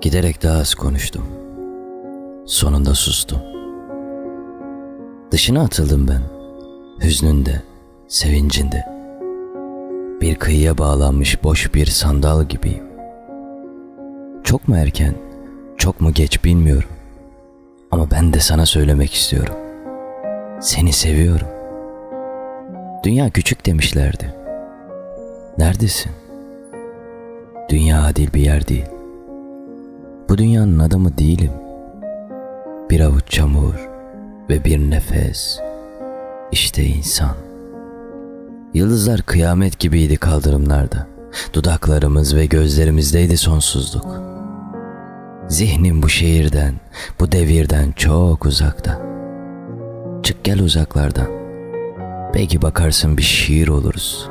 Giderek daha az konuştum. Sonunda sustum. Dışına atıldım ben. Hüznünde, sevincinde. Bir kıyıya bağlanmış boş bir sandal gibiyim. Çok mu erken, çok mu geç bilmiyorum. Ama ben de sana söylemek istiyorum. Seni seviyorum. Dünya küçük demişlerdi. Neredesin? Dünya adil bir yer değil. Bu dünyanın adamı değilim. Bir avuç çamur ve bir nefes. İşte insan. Yıldızlar kıyamet gibiydi kaldırımlarda. Dudaklarımız ve gözlerimizdeydi sonsuzluk. Zihnim bu şehirden, bu devirden çok uzakta. Çık gel uzaklardan. Belki bakarsın bir şiir oluruz.